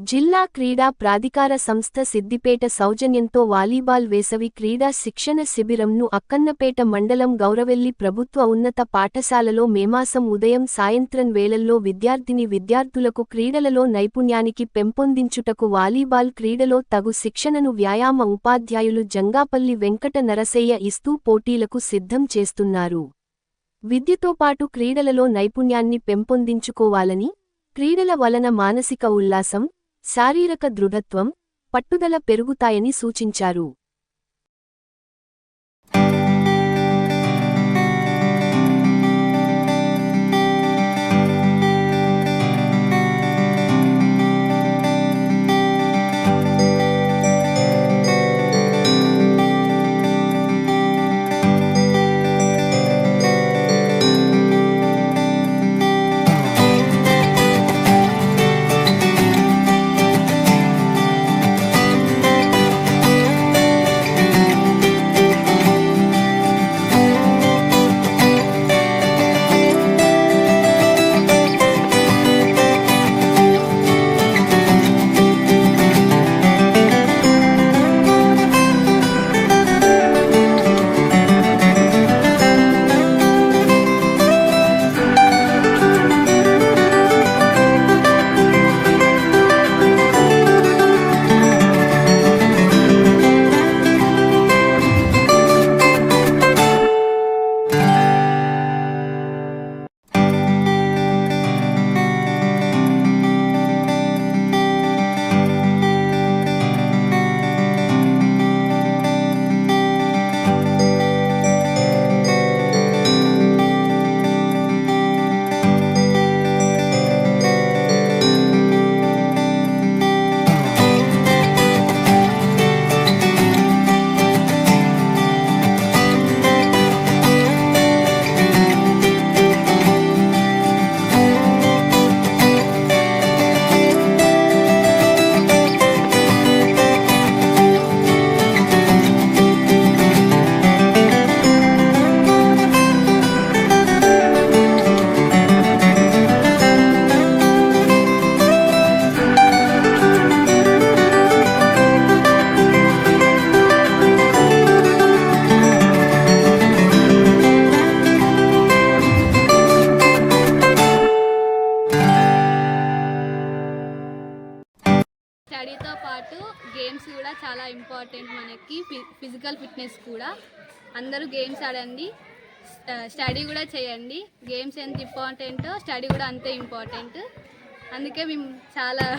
జిల్లా క్రీడా ప్రాధికార సంస్థ సిద్దిపేట సౌజన్యంతో వాలీబాల్ వేసవి క్రీడా శిక్షణ శిబిరంను అక్కన్నపేట మండలం గౌరవెల్లి ప్రభుత్వ ఉన్నత పాఠశాలలో మేమాసం ఉదయం సాయంత్రం వేళల్లో విద్యార్థిని విద్యార్థులకు క్రీడలలో నైపుణ్యానికి పెంపొందించుటకు వాలీబాల్ క్రీడలో తగు శిక్షణను వ్యాయామ ఉపాధ్యాయులు జంగాపల్లి వెంకట నరసయ్య ఇస్తూ పోటీలకు సిద్ధం చేస్తున్నారు. విద్యతో పాటు క్రీడలలో నైపుణ్యాన్ని పెంపొందించుకోవాలని క్రీడల వలన మానసిక ఉల్లాసం శారీరక దృఢత్వం పట్టుదల పెరుగుతాయని సూచించారు. ఫిజికల్ ఫిట్నెస్ కూడా. అందరూ గేమ్స్ ఆడండి. స్ట- స్టడీ కూడా చేయండి. గేమ్స్ ఎంత ఇంపార్టెంటో స్టడీ కూడా అంతే ఇంపార్టెంట్. అందుకే మేము చాలా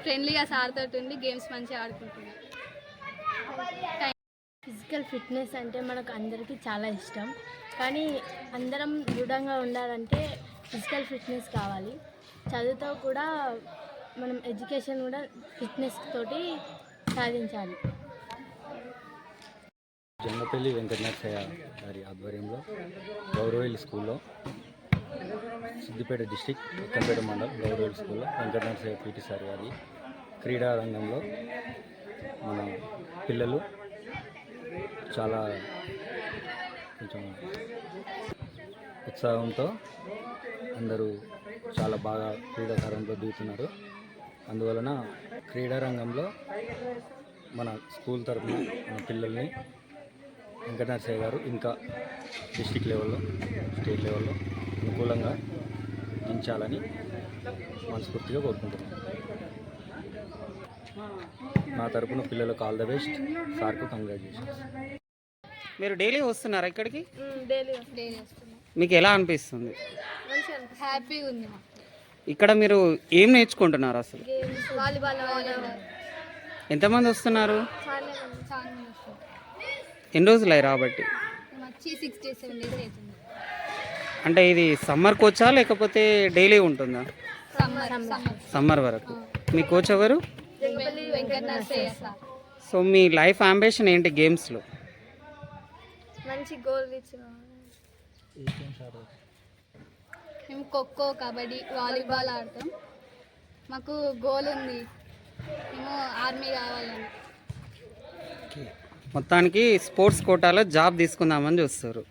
ఫ్రెండ్లీగా సార్తో ఉండి గేమ్స్ మంచిగా ఆడుకుంటున్నాం. ఫిజికల్ ఫిట్నెస్ అంటే మనకు అందరికీ చాలా ఇష్టం. కానీ అందరం దృఢంగా ఉండాలంటే ఫిజికల్ ఫిట్నెస్ కావాలి. చదువుతో కూడా మనం ఎడ్యుకేషన్ కూడా ఫిట్నెస్ తోటి సాధించాలి. జంగపల్లి వెంకటనరసయ్య గారి ఆధ్వర్యంలో గౌరవేల్ స్కూల్లో సిద్దిపేట డిస్టిక్ ఉత్తంపేట మండలం గౌరవేల్ స్కూల్లో వెంకట నరసయ్య పీటీ సార్ గారి క్రీడా రంగంలో మన పిల్లలు చాలా కొంచెం ఉత్సాహంతో అందరూ చాలా బాగా క్రీడాకారంలో దిగుతున్నారు. అందువలన క్రీడా రంగంలో మన స్కూల్ తరఫున మన పిల్లల్ని వెంకటనరసయ్య గారు ఇంకా డిస్టిక్ లెవెల్లో స్టేట్ లెవెల్లో అనుకూలంగా దించాలని మనస్ఫూర్తిగా కోరుకుంటున్నాను నా తరపున పిల్లలకు ఆల్ ద బెస్ట్. సార్కు కంగ్రాచులేషన్స్. మీరు డైలీ వస్తున్నారా ఇక్కడికి? మీకు ఎలా అనిపిస్తుంది? హ్యాపీగా ఉంది ఇక్కడ మీరు ఏం నేర్చుకుంటున్నారు అసలు? వాలీబాల్ ఎంతమంది వస్తున్నారు చాలా చాలా మంది వస్తున్నాం ఎన్ని రోజులు అయ్యి రాబట్టి? అంటే ఇది సమ్మర్ కోచా లేకపోతే డైలీ ఉంటుందా? సమ్మర్ వరకు. మీ కోచ్ ఎవరు? సో మీ లైఫ్ అంబిషన్ ఏంటి గేమ్స్లో మంచి గోల్ మేము ఖోఖో కబడ్డీ వాలీబాల్ ఆడతాం. మాకు గోల్ ఉంది. మేము ఆర్మీ కావాలని. మొత్తానికి స్పోర్ట్స్ కోటాలో జాబ్ తీసుకుందామని చూస్తారు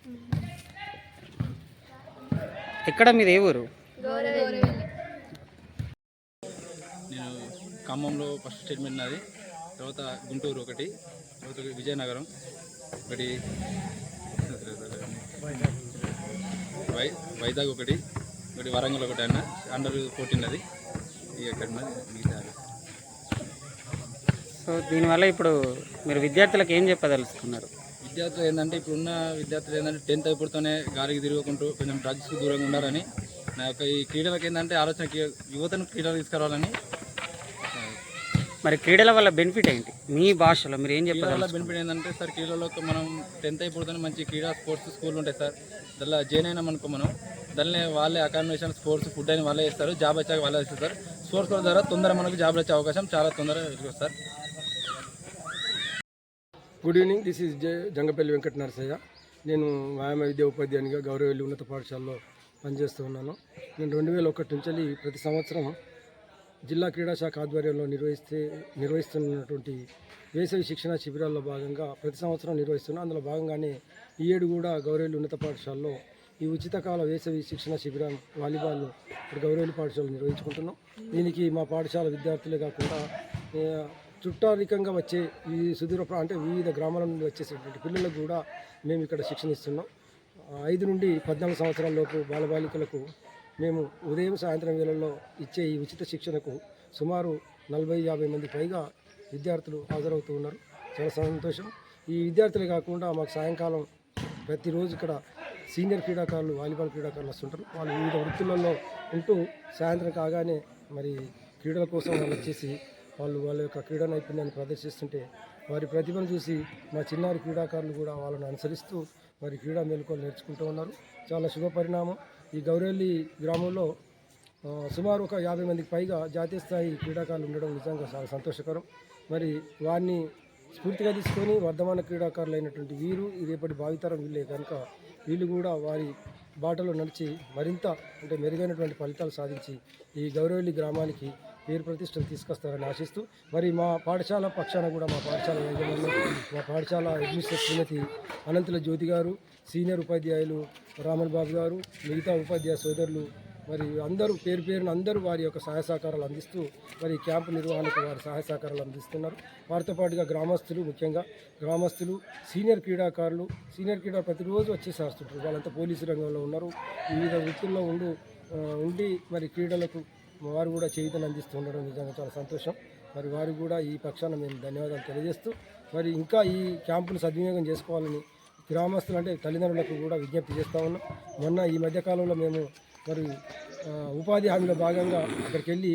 ఎక్కడ మీది ఏ ఊరు? నేను ఖమ్మంలో ఫస్ట్ స్టేట్మెంట్ నాది. తర్వాత గుంటూరు ఒకటి తర్వాత విజయనగరం ఒకటి వై వైజాగ్ ఒకటి ఒకటి వరంగల్ ఒకటి అన్న అండర్ ఫోర్టీన్ అది. ఇక్కడ సో దీనివల్ల ఇప్పుడు మీరు విద్యార్థులకు ఏం చెప్పదలుచుకున్నారు? విద్యార్థులు ఏంటంటే ఇప్పుడున్న విద్యార్థులు ఏంటంటే టెన్త్ అయిపోతూనే గాలికి తిరుగుకుంటూ కొంచెం డ్రగ్స్కి దూరంగా ఉండాలని నా యొక్క ఈ క్రీడలకు ఏంటంటే ఆలోచన యువతను క్రీడలు తీసుకురావాలని. మరి క్రీడల వల్ల బెనిఫిట్ ఏంటి? మీ భాషలో మీరు ఏం క్రీడల చెప్పదలుచుకున్నారు? బెనిఫిట్ ఏంటంటే సార్ క్రీడలో మనం టెన్త్ అయిపోతూనే మంచి క్రీడా స్పోర్ట్స్ స్కూల్ ఉంటాయి సార్. దానిలో జాయిన్ అయినాం అనుకో మనం దానిలో వాళ్ళే అకామిడేషన్ స్పోర్ట్స్ ఫుడ్ అని వాళ్ళే ఇస్తారు. జాబ్ వచ్చాక వాళ్ళే ఇస్తారు సార్. స్పోర్ట్స్ ద్వారా తొందర మనకు జాబ్ వచ్చే అవకాశం చాలా తొందరగా sir. Good evening this is J Jangapalli Venkata Narasaiah నేను వ్యాయామ విద్యా ఉపాధ్యాయునిగా గౌరవల్లి ఉన్నత పాఠశాలలో పనిచేస్తూ ఉన్నాను. నేను రెండు వేల ఒకటి నుంచి ప్రతి సంవత్సరం జిల్లా క్రీడా శాఖ ఆధ్వర్యంలో నిర్వహిస్తే నిర్వహిస్తున్నటువంటి వేసవి శిక్షణ శిబిరాల్లో భాగంగా ప్రతి సంవత్సరం నిర్వహిస్తున్నాను అందులో భాగంగానే ఈ ఏడు కూడా గౌరవల్లి ఉన్నత పాఠశాలలో ఈ ఉచితకాల వేసవి శిక్షణ శిబిరం వాలీబాల్ ఇక్కడ గౌరవల్లి పాఠశాలలో నిర్వహించుకుంటున్నాం. దీనికి మా పాఠశాల విద్యార్థులే కాకుండా చుట్టారికంగా వచ్చే ఈ సుదూర అంటే వివిధ గ్రామాల నుండి వచ్చేసేటువంటి పిల్లలకు కూడా మేము ఇక్కడ శిక్షణ ఇస్తున్నాం. ఐదు నుండి పద్నాలుగు సంవత్సరాల లోపు బాలబాలికలకు మేము ఉదయం సాయంత్రం వేళల్లో ఇచ్చే ఈ ఉచిత శిక్షణకు సుమారు నలభై యాభై మంది పైగా విద్యార్థులు హాజరవుతూ ఉన్నారు. చాలా సంతోషం. ఈ విద్యార్థులే కాకుండా మాకు సాయంకాలం ప్రతిరోజు ఇక్కడ సీనియర్ క్రీడాకారులు వాలీబాల్ క్రీడాకారులు వస్తుంటారు. వాళ్ళు వివిధ వృత్తులలో ఉంటూ సాయంత్రం కాగానే మరి క్రీడల కోసం వాళ్ళు వచ్చేసి వాళ్ళు వాళ్ళ యొక్క క్రీడా నైపుణ్యాన్ని ప్రదర్శిస్తుంటే వారి ప్రతిభను చూసి మా చిన్నారి క్రీడాకారులు కూడా వాళ్ళని అనుసరిస్తూ వారి క్రీడా మేలుకొని నేర్చుకుంటూ ఉన్నారు. చాలా శుభ పరిణామం. ఈ గౌరెల్లి గ్రామంలో సుమారు ఒక యాభై మందికి పైగా జాతీయ స్థాయి క్రీడాకారులు ఉండడం నిజంగా చాలా సంతోషకరం. మరి వారిని స్ఫూర్తిగా తీసుకొని వర్ధమాన క్రీడాకారులు అయినటువంటి వీరు రేపటి భావితరం వీళ్ళే కనుక వీళ్ళు కూడా వారి బాటలో నడిచి మరింత అంటే మెరుగైనటువంటి ఫలితాలు సాధించి ఈ గౌరవల్లి గ్రామానికి పేరు ప్రతిష్టలు తీసుకొస్తారని ఆశిస్తూ మరి మా పాఠశాల పక్షాన కూడా మా పాఠశాల యాజమాన్యం మా పాఠశాల అడ్మినిస్ట్రేటర్ శ్రీమతి అనంతుల జ్యోతి గారు సీనియర్ ఉపాధ్యాయులు రామన్ బాబు గారు మిగతా ఉపాధ్యాయ సోదరులు మరి అందరూ పేరు పేరున అందరూ వారి యొక్క సహాయ సహకారాలు అందిస్తూ మరి క్యాంపు నిర్వహణకు వారి సహాయ సహకారాలు అందిస్తున్నారు. వారితో పాటుగా గ్రామస్తులు ముఖ్యంగా గ్రామస్తులు సీనియర్ క్రీడాకారులు సీనియర్ క్రీడా ప్రతిరోజు వచ్చి వస్తుంటారు వాళ్ళంతా పోలీసు రంగంలో ఉన్నారు. వివిధ వృత్తుల్లో ఉండు ఉండి మరి క్రీడలకు వారు కూడా చేయుతను అందిస్తుండడం నిజంగా చాలా సంతోషం. మరి వారు కూడా ఈ పక్షాన మేము ధన్యవాదాలు తెలియజేస్తూ మరి ఇంకా ఈ క్యాంపును సద్వినియోగం చేసుకోవాలని గ్రామస్తులు అంటే తల్లిదండ్రులకు కూడా విజ్ఞప్తి చేస్తూ ఉన్నాం. మొన్న ఈ మధ్యకాలంలో మేము మరి ఉపాధి హామీలో భాగంగా అక్కడికి వెళ్ళి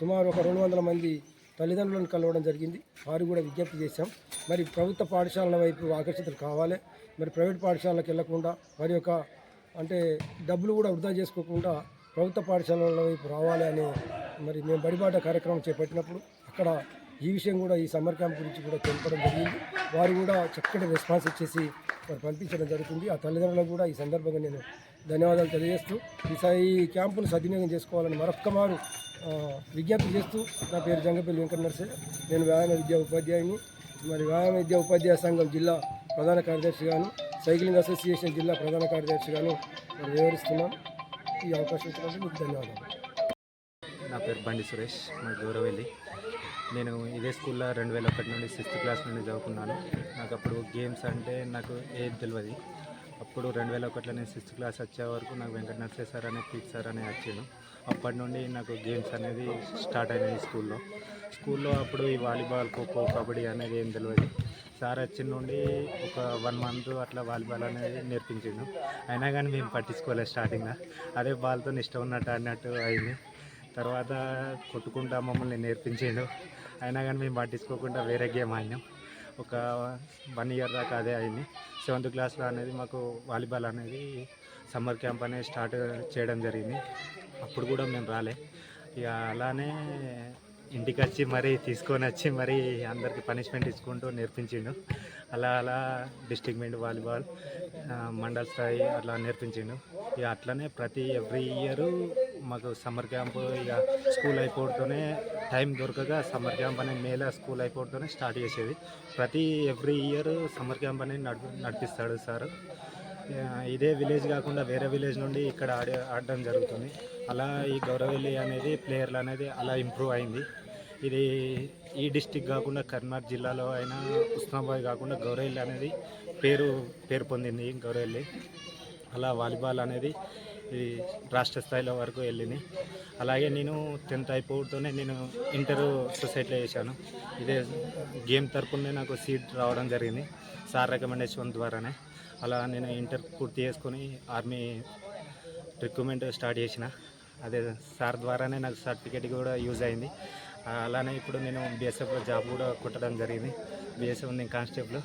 సుమారు ఒక రెండు వందల మంది తల్లిదండ్రులను కలవడం జరిగింది. వారు కూడా విజ్ఞప్తి చేశాం. మరి ప్రభుత్వ పాఠశాలల వైపు ఆకర్షితులు కావాలి. మరి ప్రైవేట్ పాఠశాలకు వెళ్ళకుండా వారి యొక్క అంటే డబ్బులు కూడా వృధా చేసుకోకుండా ప్రభుత్వ పాఠశాలల వైపు రావాలి అని మరి మేము బడిబాట కార్యక్రమం చేపట్టినప్పుడు అక్కడ ఈ విషయం కూడా ఈ సమ్మర్ క్యాంప్ గురించి కూడా తెలపడం జరిగింది. వారు కూడా చక్కటి రెస్పాన్స్ ఇచ్చేసి వారు పంపించడం జరుగుతుంది. ఆ తల్లిదండ్రులకు కూడా ఈ సందర్భంగా నేను ధన్యవాదాలు తెలియజేస్తూ ఈ ఈ క్యాంపును సద్వినియోగం చేసుకోవాలని మరొక్క మారు విజ్ఞప్తి చేస్తూ నా పేరు జంగపల్లి వెంకట నర్సే నేను వ్యాయామ విద్యా ఉపాధ్యాయుని. మరి వ్యాయామ విద్యా ఉపాధ్యాయ సంఘం జిల్లా ప్రధాన కార్యదర్శిగాను సైక్లింగ్ అసోసియేషన్ జిల్లా ప్రధాన కార్యదర్శిగాను మరి వివరిస్తున్నాను ఈ అవకాశం ఇచ్చినందుకు మీకు ధన్యవాదాలు. నా పేరు బండి సురేష్ మా గౌరవెల్లి. నేను ఇదే స్కూల్లో రెండు వేల ఒకటి నుండి సిక్స్త్ క్లాస్ నుండి చదువుకున్నాను. నాకు అప్పుడు గేమ్స్ అంటే నాకు ఏది తెలియదు అప్పుడు రెండు వేల ఒకటిలో నేను సిక్స్త్ క్లాస్ వచ్చే వరకు నాకు వెంకట నర్సే సార్ అనే పీట్ సార్ అనే వచ్చాను అప్పటి నుండి నాకు గేమ్స్ అనేది స్టార్ట్ అయినాయి స్కూల్లో. స్కూల్లో అప్పుడు ఈ వాలీబాల్ ఖోఖో కబడ్డీ అనేది ఏం తెలియదు సార్ వచ్చిన నుండి ఒక వన్ మంత్ అట్లా వాలీబాల్ అనేది నేర్పించిండు. అయినా కానీ మేము పట్టించుకోలేదు స్టార్టింగ్లో. అదే బాల్తో ఇష్టం ఉన్నట్టు అన్నట్టు అయింది. తర్వాత కొట్టుకుంటా మమ్మల్ని నేర్పించిండు. అయినా కానీ మేము పట్టించుకోకుండా వేరే గేమ్ ఆడినాం. ఒక వన్ ఇయర్ దాకా అదే అయింది. సెవెంత్ క్లాస్లో అనేది మాకు వాలీబాల్ అనేది సమ్మర్ క్యాంప్ అనేది స్టార్ట్ చేయడం జరిగింది. అప్పుడు కూడా మేము రాలే. ఇక అలానే ఇంటికి వచ్చి మరీ తీసుకొని వచ్చి మరీ అందరికి పనిష్మెంట్ ఇచ్చుకుంటూ నేర్పించిండు. అలా అలా డిస్ట్రిక్ట్ మెంట్ వాలీబాల్ మండల్ స్థాయి అట్లా నేర్పించిండు. ఇక అట్లనే ప్రతి ఎవ్రీ ఇయర్ మాకు సమ్మర్ క్యాంప్ ఇక స్కూల్ అయిపోతూనే టైం దొరకగా సమ్మర్ క్యాంప్ అనేది మేలో స్కూల్ అయిపోతూనే స్టార్ట్ చేసేది. ప్రతి ఎవ్రీ ఇయర్ సమ్మర్ క్యాంప్ అనేది నడిపిస్తాడు సార్. ఇదే విలేజ్ కాకుండా వేరే విలేజ్ నుండి ఇక్కడ ఆడే ఆడడం జరుగుతుంది. అలా ఈ గౌరవెల్లి అనేది ప్లేయర్లు అనేది అలా ఇంప్రూవ్ అయింది. ఇది ఈ డిస్టిక్ కాకుండా కర్నాటక జిల్లాలో అయినా ఉస్నాబాద్ కాకుండా గౌరవల్లి అనేది పేరు పేరు పొందింది గౌరవల్లి. అలా వాలీబాల్ అనేది ఇది రాష్ట్ర స్థాయిలో వరకు వెళ్ళింది. అలాగే నేను టెన్త్ అయిపోతూనే నేను ఇంటర్ సొసైటీలో చేశాను. ఇదే గేమ్ తరపునే నాకు సీట్ రావడం జరిగింది సార్ రికమెండేషన్ ద్వారానే. అలా నేను ఇంటర్ పూర్తి చేసుకొని ఆర్మీ రిక్రూట్మెంట్ స్టార్ట్ చేసిన. అదే సార్ ద్వారానే నాకు సర్టిఫికేట్ కూడా యూజ్ అయింది. అలానే ఇప్పుడు నేను బీఎస్ఎఫ్లో జాబ్ కూడా కొట్టడం జరిగింది. బీఎస్ఎఫ్ నేను కానిస్టేబుల్.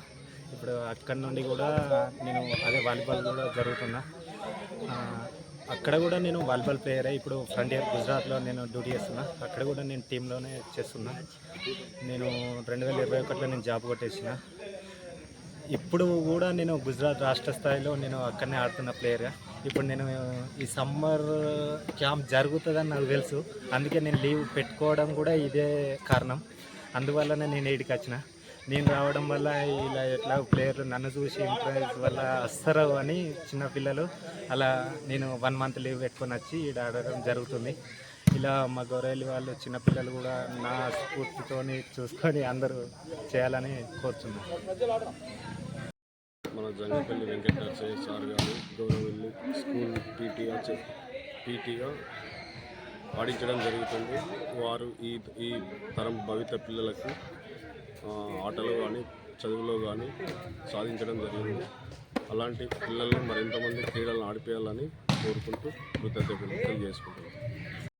ఇప్పుడు అక్కడి నుండి కూడా నేను అదే వాలీబాల్ కూడా జరుగుతున్నా. అక్కడ కూడా నేను వాలీబాల్ ప్లేయరే ఇప్పుడు ఫ్రంట్ ఇయర్ గుజరాత్లో నేను డ్యూటీ చేస్తున్నా. అక్కడ కూడా నేను టీంలోనే చేస్తున్నా. నేను రెండు వేల ఇరవై ఒకటిలో నేను జాబ్ కొట్టేసిన. ఇప్పుడు కూడా నేను గుజరాత్ రాష్ట్ర స్థాయిలో నేను అక్కడనే ఆడుతున్న ప్లేయర్గా ఇప్పుడు నేను ఈ సమ్మర్ క్యాంప్ జరుగుతుందని నాకు తెలుసు. అందుకే నేను లీవ్ పెట్టుకోవడం కూడా ఇదే కారణం. అందువల్లనే నేను ఇక్కడికి వచ్చిన. నేను రావడం వల్ల ఇలా ఎట్లా ప్లేయర్లు నన్ను చూసి ఇంప్రెస్ వల్ల వస్తారు అని చిన్న పిల్లలు అలా నేను వన్ మంత్ లీవ్ పెట్టుకొని వచ్చి ఇక్కడ ఆడడం జరుగుతుంది. ఇలా మా గొర్రెలు వాళ్ళు చిన్నపిల్లలు కూడా నా స్ఫూర్తితోని చూసుకొని అందరూ చేయాలని కోరుతున్నాను మన జంగపల్లి వెంకటాచార్య సార్ గారు గౌరవల్లి స్కూల్ పీటీగా పీటీగా ఆడించడం జరుగుతుంది. వారు ఈ ఈ తరం భవిత పిల్లలకు ఆటలో కానీ చదువులో కానీ సాధించడం జరిగింది. అలాంటి పిల్లలను మరింతమంది క్రీడలను ఆడిపేయాలని కోరుకుంటూ కృతజ్ఞతలు తెలియజేసుకుంటున్నాను